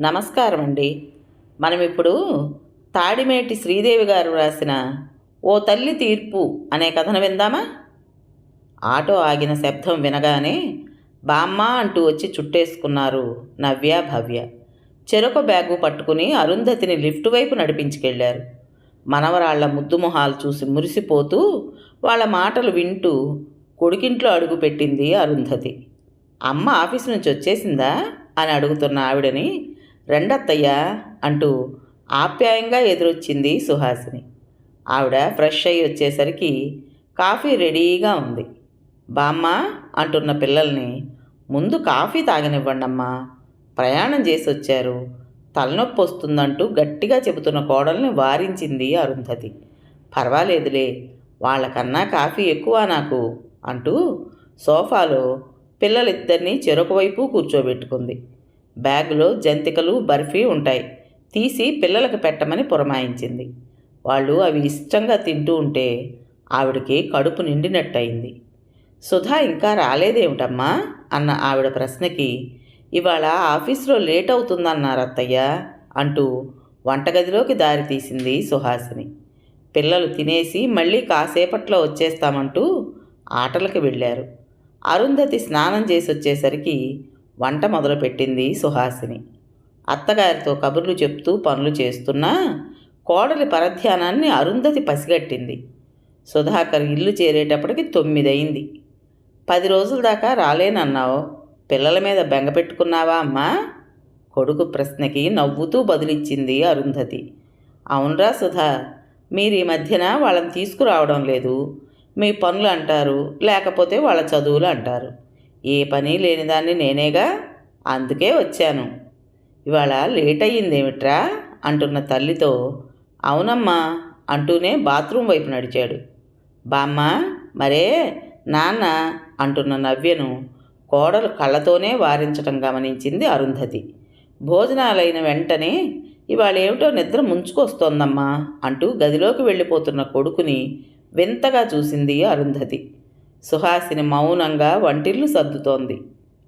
నమస్కారం అండి మనం ఇప్పుడు తాడిమేటి శ్రీదేవి గారు రాసిన ఓ తల్లి తీర్పు అనే కథను విందామా? ఆటో ఆగిన శబ్దం వినగానే బామ్మ అంటూ వచ్చి చుట్టేసుకున్నారు నవ్య భవ్య. చెరొక బ్యాగు పట్టుకుని అరుంధతిని లిఫ్ట్ వైపు నడిపించుకెళ్ళారు మనవరాళ్ళ ముద్దు మొహాలు చూసి మురిసిపోతూ వాళ్ళ మాటలు వింటూ కొడుకింట్లో అడుగుపెట్టింది అరుంధతి. అమ్మ ఆఫీస్ నుంచి వచ్చేసిందా? అని అడుగుతున్న ఆవిడని రెండత్తయ్యా అంటూ ఆప్యాయంగా ఎదురొచ్చింది సుహాసిని. ఆవిడ ఫ్రెష్ అయ్యి వచ్చేసరికి కాఫీ రెడీగా ఉంది. బామ్మ అంటున్న పిల్లల్ని ముందు కాఫీ తాగనివ్వండమ్మా ప్రయాణం చేసి వచ్చారు తలనొప్పి వస్తుందంటూ గట్టిగా చెబుతున్న కోడల్ని వారించింది అరుంధతి. పర్వాలేదులే వాళ్ళకన్నా కాఫీ ఎక్కువ నాకు అంటూ సోఫాలో పిల్లలిద్దరినీ చెరొక వైపు కూర్చోబెట్టుకుంది. బ్యాగులో జంతికలు బర్ఫీ ఉంటాయి. తీసి పిల్లలకు పెట్టమని పురమాయించింది. వాళ్ళు అవి ఇష్టంగా తింటూ ఉంటే ఆవిడకి కడుపు నిండినట్టయింది. సుధా ఇంకా రాలేదేమిటమ్మా? అన్న ఆవిడ ప్రశ్నకి ఇవాళ ఆఫీస్లో లేట్ అవుతుందన్నారు అత్తయ్య అంటూ వంటగదిలోకి దారి తీసింది సుహాసిని. పిల్లలు తినేసి మళ్ళీ కాసేపట్లో వచ్చేస్తామంటూ ఆటలకు వెళ్ళారు. అరుంధతి స్నానం చేసి వచ్చేసరికి వంట మొదలుపెట్టింది సుహాసిని. అత్తగారితో కబుర్లు చెప్తూ పనులు చేస్తున్నా కోడలి పరధ్యానాన్ని అరుంధతి పసిగట్టింది. సుధాకర్ ఇల్లు చేరేటప్పటికి తొమ్మిదయింది. పది రోజుల దాకా రాలేనన్నావు. పిల్లల మీద బెంగ పెట్టుకున్నావా అమ్మా? కొడుకు ప్రశ్నకి నవ్వుతూ బదులిచ్చింది అరుంధతి. అవునరా సుధా మీరు ఈ మధ్యన వాళ్ళని తీసుకురావడం లేదు. మీ పనులు అంటారు లేకపోతే వాళ్ళ చదువులు అంటారు. ఏ పని లేనిదాన్ని నేనేగా? అందుకే వచ్చాను. ఇవాళ లేట్ అయ్యిందేమిట్రా అంటున్న తల్లితో అవునమ్మా అంటూనే బాత్రూమ్ వైపు నడిచాడు. బామ్మ మరే నాన్న అంటున్న నవ్యను కోడలు కళ్ళతోనే వారించటం గమనించింది అరుంధతి. భోజనాలైన వెంటనే ఇవాళ ఏమిటో నిద్ర ముంచుకొస్తోందమ్మా అంటూ గదిలోకి వెళ్ళిపోతున్న కొడుకుని వింతగా చూసింది అరుంధతి. సుహాసిని మౌనంగా వంటిల్లు సర్దుతోంది.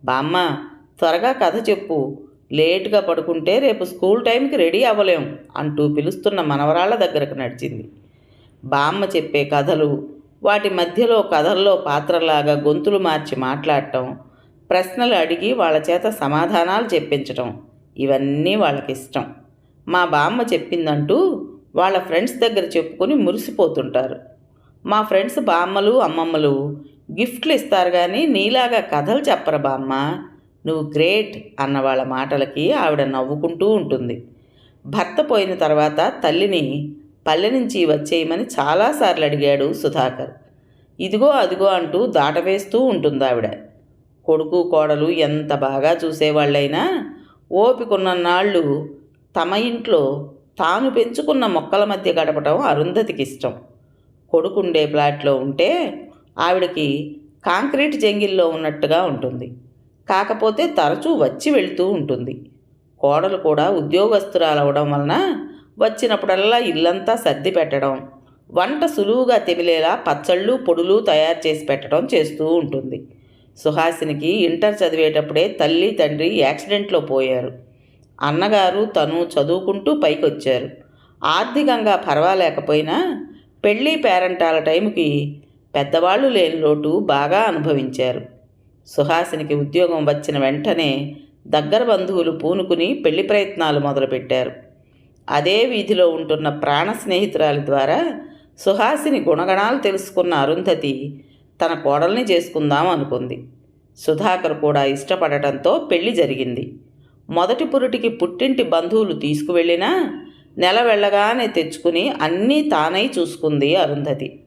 బామ్మ త్వరగా కథ చెప్పు. లేటుగా పడుకుంటే రేపు స్కూల్ టైంకి రెడీ అవ్వలేం అంటూ పిలుస్తున్న మనవరాళ్ళ దగ్గరకు నడిచింది. బామ్మ చెప్పే కథలు వాటి మధ్యలో కథల్లో పాత్రలాగా గొంతులు మార్చి మాట్లాడటం ప్రశ్నలు అడిగి వాళ్ళ చేత సమాధానాలు చెప్పించటం ఇవన్నీ వాళ్ళకిష్టం. మా బామ్మ చెప్పిందంటూ వాళ్ళ ఫ్రెండ్స్ దగ్గర చెప్పుకొని మురిసిపోతుంటారు. మా ఫ్రెండ్స్ బామ్మలు అమ్మమ్మలు గిఫ్ట్లు ఇస్తారు కానీ నీలాగా కథలు చెప్పరు బామ్మ. నువ్వు గ్రేట్ అన్న వాళ్ళ మాటలకి ఆవిడ నవ్వుకుంటూ ఉంటుంది. భర్త పోయిన తర్వాత తల్లిని పల్లె నుంచి వచ్చేయమని చాలాసార్లు అడిగాడు సుధాకర్. ఇదిగో అదిగో అంటూ దాటవేస్తూ ఉంటుంది ఆవిడ. కొడుకు కోడలు ఎంత బాగా చూసేవాళ్ళైనా ఓపికన్న నాళ్ళు తమ ఇంట్లో తాను పెంచుకున్న మొక్కల మధ్య గడపటం అరుంధతికి ఇష్టం. కొడుకుండే ఫ్లాట్లో ఉంటే ఆవిడకి కాంక్రీట్ జంగిల్లో ఉన్నట్టుగా ఉంటుంది. కాకపోతే తరచూ వచ్చి వెళ్తూ ఉంటుంది. కోడలు కూడా ఉద్యోగస్తురాలు అవడం వలన వచ్చినప్పుడల్లా ఇల్లంతా సర్ది పెట్టడం వంట సులువుగా తెమిలేలా పచ్చళ్ళు పొడులు తయారు చేసి పెట్టడం చేస్తూ ఉంటుంది. సుహాసినికి ఇంటర్ చదివేటప్పుడే తల్లి తండ్రి యాక్సిడెంట్లో పోయారు. అన్నగారు తను చదువుకుంటూ పైకి వచ్చారు ఆర్థికంగా పర్వాలేకపోయినా పెళ్ళి పేరంటాల టైంకి పెద్దవాళ్ళు లేని లోటు బాగా అనుభవించారు. సుహాసినికి ఉద్యోగం వచ్చిన వెంటనే దగ్గర బంధువులు పూనుకుని పెళ్ళి ప్రయత్నాలు మొదలుపెట్టారు. అదే వీధిలో ఉంటున్న ప్రాణ స్నేహితురాలి ద్వారా సుహాసిని గుణగణాలు తెలుసుకున్న అరుంధతి తన కోడల్ని చేసుకుందాం అనుకుంది. సుధాకర్ కూడా ఇష్టపడటంతో పెళ్ళి జరిగింది. మొదటి పురుటికి పుట్టింటి బంధువులు తీసుకువెళ్ళినా నెల వెళ్ళగానే తెచ్చుకుని అన్నీ తానై చూసుకుంది అరుంధతి.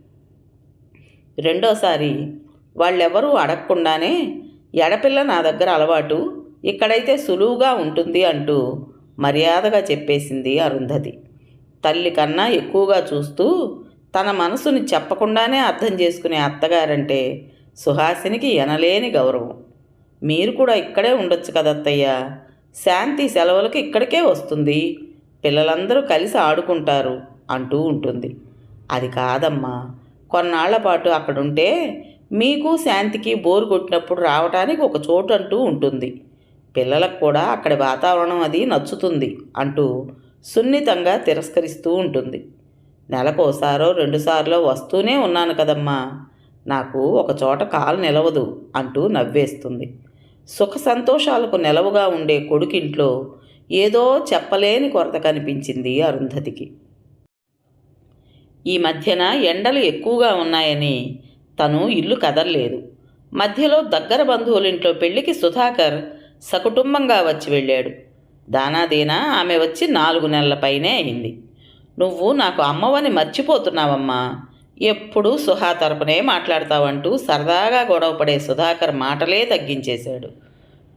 రెండోసారి వాళ్ళెవరూ అడగకుండానే ఎడపిల్ల నా దగ్గర అలవాటు ఇక్కడైతే సులువుగా ఉంటుంది అంటూ మర్యాదగా చెప్పేసింది అరుంధతి. తల్లి కన్నా ఎక్కువగా చూస్తూ తన మనసుని చెప్పకుండానే అర్థం చేసుకునే అత్తగారంటే సుహాసినికి ఎనలేని గౌరవం. మీరు కూడా ఇక్కడే ఉండొచ్చు కదత్తయ్య. శాంతి సెలవులకు ఇక్కడికే వస్తుంది. పిల్లలందరూ కలిసి ఆడుకుంటారు అంటూ ఉంటుంది. అది కాదమ్మా. కొన్నాళ్ళ పాటు అక్కడుంటే మీకు శాంతికి బోరు కొట్టినప్పుడు రావటానికి ఒక చోటు అంటూ ఉంటుంది. పిల్లలకు కూడా అక్కడి వాతావరణం అది నచ్చుతుంది అంటూ సున్నితంగా తిరస్కరిస్తూ ఉంటుంది. నెలకోసారో రెండుసార్లు వస్తూనే ఉన్నాను కదమ్మా. నాకు ఒక చోట కాలు నిలవదు అంటూ నవ్వేస్తుంది. సుఖ సంతోషాలకు నిలవుగా ఉండే కొడుకింట్లో ఏదో చెప్పలేని కొరత కనిపించింది అరుంధతికి. ఈ మధ్యన ఎండలు ఎక్కువగా ఉన్నాయని తను ఇల్లు కదలలేదు. మధ్యలో దగ్గర బంధువులింట్లో పెళ్ళికి సుధాకర్ సకుటుంబంగా వచ్చి వెళ్ళాడు. దానాదీనా? ఆమె వచ్చి నాలుగు నెలల పైనే అయింది. నువ్వు నాకు అమ్మవని మర్చిపోతున్నావమ్మా. ఎప్పుడూ సుహా తరపునే మాట్లాడతావంటూ సరదాగా గొడవపడే సుధాకర్ మాటలే తగ్గించేశాడు.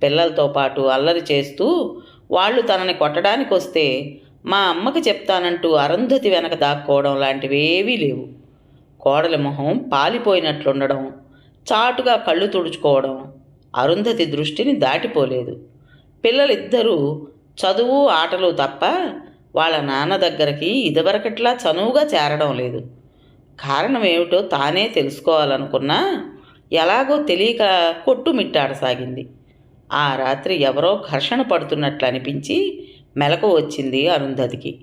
పిల్లలతో పాటు అల్లరి చేస్తూ వాళ్ళు తనని కొట్టడానికి వస్తే మా అమ్మకి చెప్తానంటూ అరుంధతి వెనక దాక్కోవడం లాంటివేవీ లేవు. కోడలి మొహం పాలిపోయినట్లుండడం చాటుగా కళ్ళు తుడుచుకోవడం అరుంధతి దృష్టిని దాటిపోలేదు. పిల్లలిద్దరూ చదువు ఆటలు తప్ప వాళ్ళ నాన్న దగ్గరికి ఇదివరకట్లా చనువుగా చేరడం లేదు. కారణం ఏమిటో తానే తెలుసుకోవాలనుకున్నా ఎలాగో తెలియక కొట్టుమిట్టాడసాగింది. ఆ రాత్రి ఎవరో ఘర్షణ పడుతున్నట్లు అనిపించి మెలకు వచ్చింది అరుంధతికి.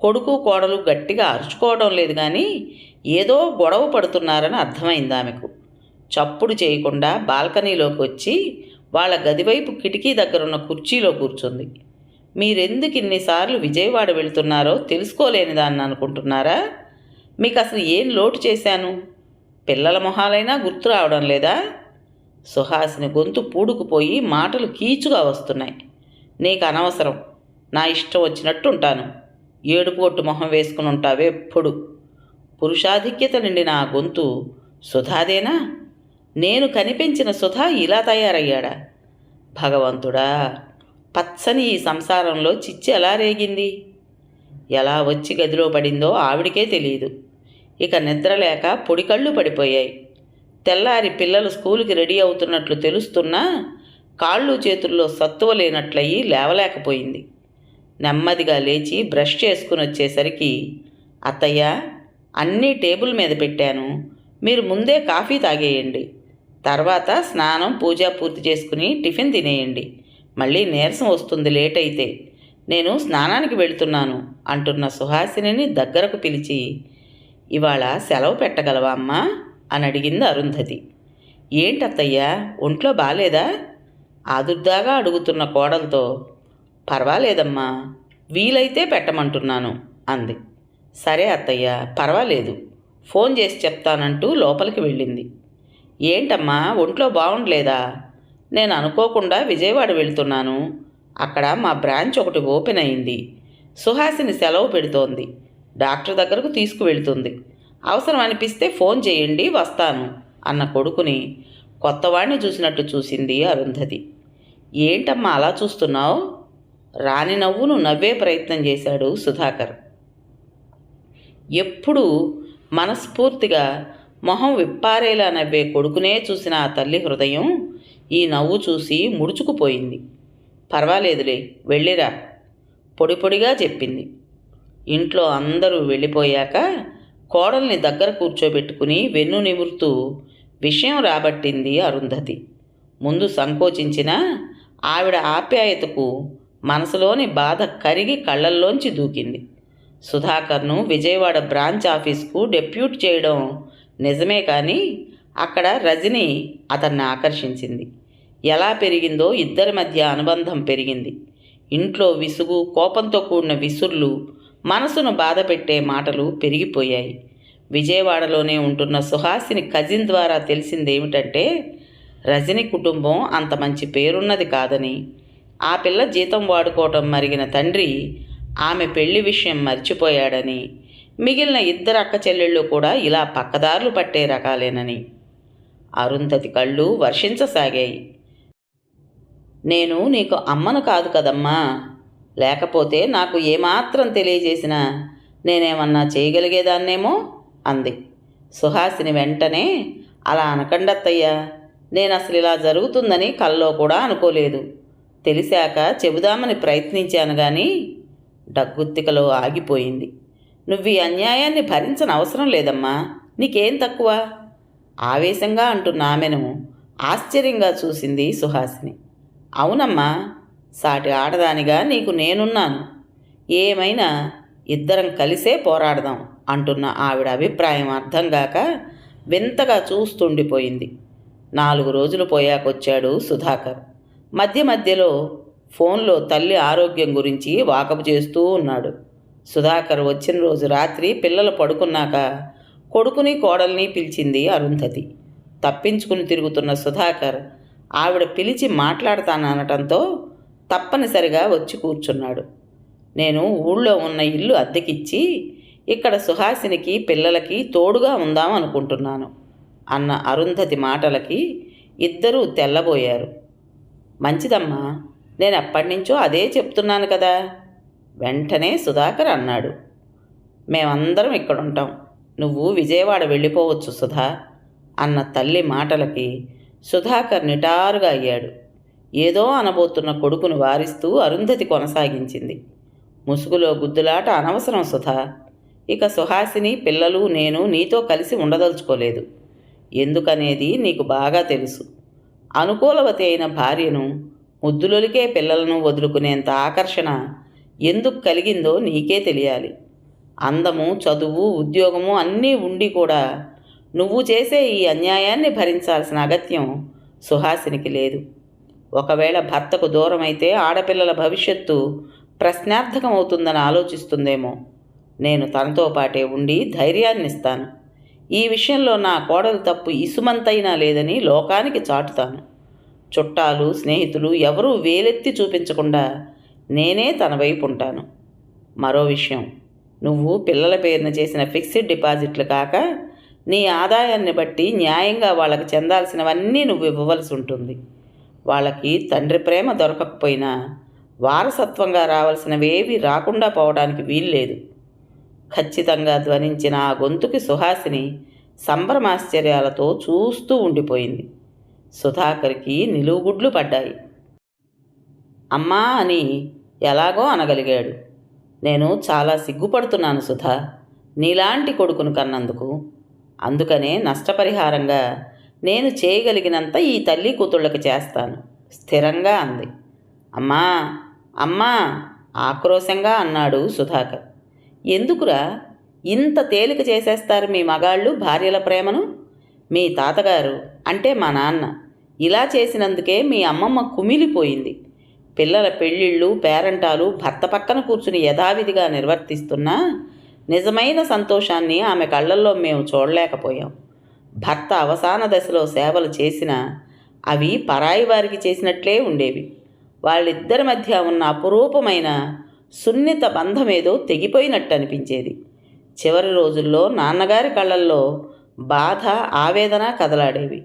కొడుకు కోడలు గట్టిగా అరుచుకోవడం లేదు కానీ ఏదో గొడవ పడుతున్నారని అర్థమైంది ఆమెకు. చప్పుడు చేయకుండా బాల్కనీలోకి వచ్చి వాళ్ళ గదివైపు కిటికీ దగ్గరున్న కుర్చీలో కూర్చుంది. మీరెందుకు ఇన్నిసార్లు విజయవాడ వెళ్తున్నారో తెలుసుకోలేనిదాన్ని అనుకుంటున్నారా? మీకు అసలు ఏం లోటు చేశాను? పిల్లల మొహాలైనా గుర్తు రావడం లేదా? సుహాసిని గొంతు పూడుకుపోయి మాటలు కీచుగా వస్తున్నాయి. నీకు అనవసరం. నా ఇష్టం వచ్చినట్టు ఉంటాను ఏడుపోట్టు మొహం వేసుకుని ఉంటావే ఎప్పుడు? పురుషాధిక్యత నిండిన ఆ గొంతు సుధాదేనా? నేను కనిపించిన సుధా ఇలా తయారయ్యాడా? భగవంతుడా పచ్చని ఈ సంసారంలో చిచ్చి ఎలా రేగింది? ఎలా వచ్చి గదిలో పడిందో ఆవిడికే తెలియదు ఇక నిద్రలేక పొడికళ్ళు పడిపోయాయి. తెల్లారి పిల్లలు స్కూలుకి రెడీ అవుతున్నట్లు తెలుస్తున్నా కాళ్ళు చేతుల్లో సత్తువ లేనట్లయి లేవలేకపోయింది. నెమ్మదిగా లేచి బ్రష్ చేసుకుని వచ్చేసరికి అత్తయ్య అన్నీ టేబుల్ మీద పెట్టాను. మీరు ముందే కాఫీ తాగేయండి. తర్వాత స్నానం పూజ పూర్తి చేసుకుని టిఫిన్ తినేయండి. మళ్ళీ నీరసం వస్తుంది లేట్ అయితే. నేను స్నానానికి వెళ్తున్నాను అంటున్న సుహాసిని దగ్గరకు పిలిచి ఇవాళ సెలవు పెట్టగలవా అమ్మా? అని అడిగింది అరుంధతి. ఏంటత్తయ్యా ఒంట్లో బాలేదా? ఆదుర్దాగా అడుగుతున్న కోడలతో పర్వాలేదమ్మా వీలైతే పెట్టమంటున్నాను అంది. సరే అత్తయ్య పర్వాలేదు ఫోన్ చేసి చెప్తానంటూ లోపలికి వెళ్ళింది. ఏంటమ్మా ఒంట్లో బాగుండలేదా నేను అనుకోకుండా విజయవాడ వెళ్తున్నాను అక్కడ మా బ్రాంచ్ ఒకటి ఓపెన్ అయింది సుహాసిని సెలవు పెడుతోంది డాక్టర్ దగ్గరకు తీసుకువెళ్తుంది అవసరం అనిపిస్తే ఫోన్ చేయండి వస్తాను అన్న కొడుకుని కొత్తవాడిని చూసినట్టు చూసింది అరుంధతి. ఏంటమ్మా అలా చూస్తున్నావు? రాని నవ్వును నవ్వే ప్రయత్నం చేశాడు సుధాకర్. ఎప్పుడూ మనస్ఫూర్తిగా మొహం విప్పారేలా నవ్వే కొడుకునే చూసిన ఆ తల్లి హృదయం ఈ నవ్వు చూసి ముడుచుకుపోయింది. పర్వాలేదులే వెళ్ళిరా పొడి పొడిగా చెప్పింది. ఇంట్లో అందరూ వెళ్ళిపోయాక కోడల్ని దగ్గర కూర్చోబెట్టుకుని వెన్ను నిమురుతూ విషయం రాబట్టింది అరుంధతి. ముందు సంకోచించిన ఆవిడ ఆప్యాయతకు మనసులోని బాధ కరిగి కళ్ళల్లోంచి దూకింది. సుధాకర్ను విజయవాడ బ్రాంచ్ ఆఫీస్కు డెప్యూట్ చేయడం నిజమే కానీ అక్కడ రజని అతన్ని ఆకర్షించింది. ఎలా పెరిగిందో ఇద్దరి మధ్య అనుబంధం పెరిగింది. ఇంట్లో విసుగు కోపంతో కూడిన విసుర్లు మనసును బాధపెట్టే మాటలు పెరిగిపోయాయి. విజయవాడలోనే ఉంటున్న సుహాసిని కజిన్ ద్వారా తెలిసిందేమిటంటే రజని కుటుంబం అంత మంచి పేరున్నది కాదని. ఆ పిల్ల జీతం వాడుకోవటం మరిగిన తండ్రి ఆమె పెళ్ళి విషయం మర్చిపోయాడని. మిగిలిన ఇద్దరు అక్క చెల్లెళ్ళు కూడా ఇలా పక్కదారులు పట్టే రకాలేనని. అరుంధతి కళ్ళు వర్షించసాగాయి. నేను నీకు అమ్మను కాదు కదమ్మా లేకపోతే నాకు ఏమాత్రం తెలియజేసినా నేనేమన్నా చేయగలిగేదాన్నేమో? అంది. సుహాసిని వెంటనే అలా అనకండత్తయ్యా నేను అసలు ఇలా జరుగుతుందని కల్లో కూడా అనుకోలేదు. తెలిసాక చెబుదామని ప్రయత్నించాను కానీ డగ్గుత్తికలో ఆగిపోయింది. నువ్వు ఈ అన్యాయాన్ని భరించని అవసరం లేదమ్మా. నీకేం తక్కువ? ఆవేశంగా అంటున్న ఆమెను ఆశ్చర్యంగా చూసింది సుహాసిని. అవునమ్మా సాటి ఆడదానిగా నీకు నేనున్నాను. ఏమైనా ఇద్దరం కలిసే పోరాడదాం అంటున్న ఆవిడ అభిప్రాయం అర్థం కాక వింతగా చూస్తుండిపోయింది. నాలుగు రోజులు పోయాకొచ్చాడు సుధాకర్. మధ్య మధ్యలో ఫోన్లో తల్లి ఆరోగ్యం గురించి వాకపు చేస్తూ ఉన్నాడు. సుధాకర్ వచ్చిన రోజు రాత్రి పిల్లలు పడుకున్నాక కొడుకుని కోడల్ని పిలిచింది అరుంధతి. తప్పించుకుని తిరుగుతున్న సుధాకర్ ఆవిడ పిలిచి మాట్లాడతాననటంతో తప్పనిసరిగా వచ్చి కూర్చున్నాడు. నేను ఊళ్ళో ఉన్న ఇల్లు అద్దెకిచ్చి ఇక్కడ సుహాసినికి పిల్లలకి తోడుగా ఉందాం అనుకుంటున్నాను అన్న అరుంధతి మాటలకి ఇద్దరూ తెల్లబోయారు. మంచిదమ్మా నేను ఎప్పటినుంచో అదే చెప్తున్నాను కదా? వెంటనే సుధాకర్ అన్నాడు. మేమందరం ఇక్కడ ఉంటాం నువ్వు విజయవాడ వెళ్ళిపోవచ్చు సుధా అన్న తల్లి మాటలకి సుధాకర్ నిటారుగా అయ్యాడు. ఏదో అనబోతున్న కొడుకును వారిస్తూ అరుంధతి కొనసాగించింది. ముసుగులో గుద్దులాట అనవసరం సుధా. ఇక సుహాసిని పిల్లలు నేను నీతో కలిసి ఉండదలుచుకోలేదు. ఎందుకనేది నీకు బాగా తెలుసు. అనుకూలవతి అయిన భార్యను ముద్దులొలికే పిల్లలను వదులుకునేంత ఆకర్షణ ఎందుకు కలిగిందో నీకే తెలియాలి. అందము చదువు ఉద్యోగము అన్నీ ఉండి కూడా నువ్వు చేసే ఈ అన్యాయాన్ని భరించాల్సిన అగత్యం సుహాసినికి లేదు. ఒకవేళ భర్తకు దూరమైతే ఆడపిల్లల భవిష్యత్తు ప్రశ్నార్థకం అవుతుందని ఆలోచిస్తుందేమో. నేను తనతో పాటే ఉండి ధైర్యాన్నిస్తాను. ఈ విషయంలో నా కోడలు తప్పు ఇసుమంతైనా లేదని లోకానికి చాటుతాను. చుట్టాలు స్నేహితులు ఎవరూ వేలెత్తి చూపించకుండా నేనే తన వైపు ఉంటాను మరో విషయం. నువ్వు పిల్లల పేరున చేసిన ఫిక్స్డ్ డిపాజిట్లు కాక నీ ఆదాయాన్ని బట్టి న్యాయంగా వాళ్ళకి చెందాల్సినవన్నీ నువ్వు ఇవ్వవలసి ఉంటుంది వాళ్ళకి తండ్రి ప్రేమ దొరకకపోయినా వారసత్వంగా రావాల్సినవేవి రాకుండా పోవడానికి వీల్లేదు. ఖచ్చితంగా ధ్వనించిన ఆ గొంతుకి సుహాసిని సంభ్రమాశ్చర్యాలతో చూస్తూ ఉండిపోయింది. సుధాకర్కి నిలువుగుడ్లు పడ్డాయి. అమ్మా అని ఎలాగో అనగలిగాడు. నేను చాలా సిగ్గుపడుతున్నాను సుధా. నీలాంటి కొడుకును కన్నందుకు. అందుకనే నష్టపరిహారంగా నేను చేయగలిగినంత ఈ తల్లి కూతుళ్ళకి చేస్తాను. స్థిరంగా అంది. అమ్మా అమ్మా ఆక్రోశంగా అన్నాడు సుధాకర్. ఎందుకురా? ఇంత తేలిక చేసేస్తారు మీ మగాళ్ళు భార్యల ప్రేమను? మీ తాతగారు అంటే మా నాన్న. ఇలా చేసినందుకే మీ అమ్మమ్మ కుమిలిపోయింది. పిల్లల పెళ్ళిళ్ళు పేరంటాలు భర్త పక్కన కూర్చుని యథావిధిగా నిర్వర్తిస్తున్నా నిజమైన సంతోషాన్ని ఆమె కళ్ళల్లో మేము చూడలేకపోయాం. భర్త అవసాన దశలో సేవలు చేసిన అవి పరాయి వారికి చేసినట్లే ఉండేవి. వాళ్ళిద్దరి మధ్య ఉన్న అపురూపమైన సున్నిత బంధమేదో తెగిపోయినట్టు అనిపించేది చివరి రోజుల్లో నాన్నగారి కళ్ళల్లో బాధ ఆవేదన కదలాడేవి.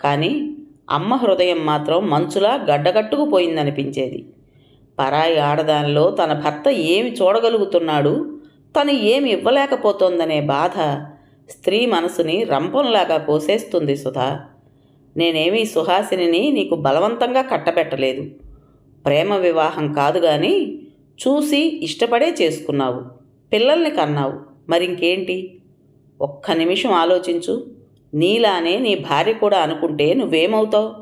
కానీ అమ్మ హృదయం మాత్రం మంచులా గడ్డగట్టుకుపోయిందనిపించేది. పరాయి ఆడదానిలో తన భర్త ఏమి చూడగలుగుతున్నాడు తను ఏమి ఇవ్వలేకపోతోందనే బాధ స్త్రీ మనసుని రంపంలాగా కోసేస్తుంది సుధా. నేనేమీ సుహాసిని నీకు బలవంతంగా కట్టబెట్టలేదు. ప్రేమ వివాహం కాదు కానీ చూసి ఇష్టపడే చేసుకున్నావు. పిల్లల్ని కన్నావు. మరింకేంటి? ఒక్క నిమిషం ఆలోచించు. నీలానే నీ భార్య కూడా అనుకుంటే నువ్వేమవుతావు?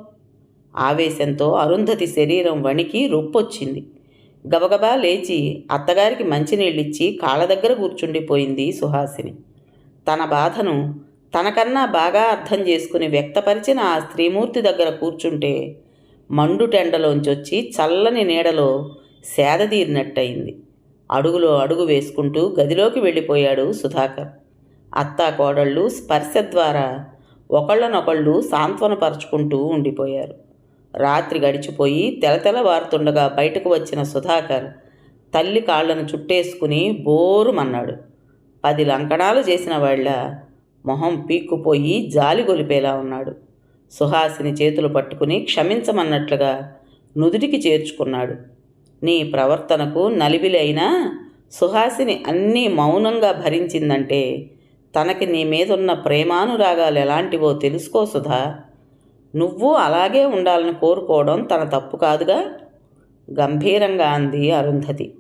ఆవేశంతో అరుంధతి శరీరం వణికి రొప్పొచ్చింది గబగబా లేచి అత్తగారికి మంచినీళ్ళిచ్చి కాళ్ళ దగ్గర కూర్చుండిపోయింది సుహాసిని. తన బాధను తనకన్నా బాగా అర్థం చేసుకుని వ్యక్తపరిచిన ఆ స్త్రీమూర్తి దగ్గర కూర్చుంటే మండు టెండలోంచొచ్చి చల్లని నీడలో సేదతీరినట్టయింది అడుగులో అడుగు వేసుకుంటూ గదిలోకి వెళ్ళిపోయాడు సుధాకర్. అత్తా కోడళ్ళు స్పర్శ ద్వారా ఒకళ్ళనొకళ్ళు సాంత్వనపరుచుకుంటూ ఉండిపోయారు. రాత్రి గడిచిపోయి తెలతెలవారుతుండగా బయటకు వచ్చిన సుధాకర్ తల్లి కాళ్ళను చుట్టేసుకుని బోరుమన్నాడు. పది లంకణాలు చేసిన వాళ్ళ మొహం పీక్కుపోయి జాలి గొలిపేలా ఉన్నాడు. సుహాసిని చేతులు పట్టుకుని క్షమించమన్నట్లుగా నుదుటికి చేర్చుకున్నాడు. నీ ప్రవర్తనకు నలిబిలైనా సుహాసిని అన్నీ మౌనంగా భరించిందంటే తనకి నీ మీదున్న ప్రేమానురాగాలు ఎలాంటివో తెలుసుకో సుధా. నువ్వు అలాగే ఉండాలని కోరుకోవడం తన తప్పు కాదుగా? గంభీరంగా అంది అరుంధతి.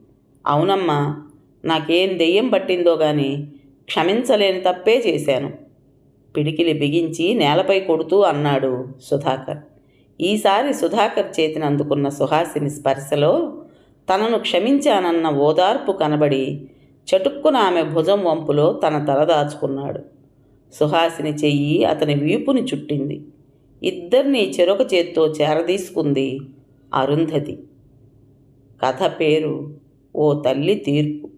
అవునమ్మా నాకేం దెయ్యం పట్టిందో గాని క్షమించలేని తప్పే చేశాను. పిడికిలి బిగించి నేలపై కొడుతూ అన్నాడు సుధాకర్. ఈసారి సుధాకర్ చేతిని అందుకున్న సుహాసిని స్పర్శలో తనను క్షమించానన్న ఓదార్పు కనబడి చటుక్కున ఆమె భుజం వంపులో తన తల దాచుకున్నాడు. సుహాసిని చెయ్యి అతని వీపుని చుట్టింది. ఇద్దరిని చెరొక చేత్తో చేరదీసుకుంది అరుంధతి. కథ పేరు ఓ తల్లి తీర్పు.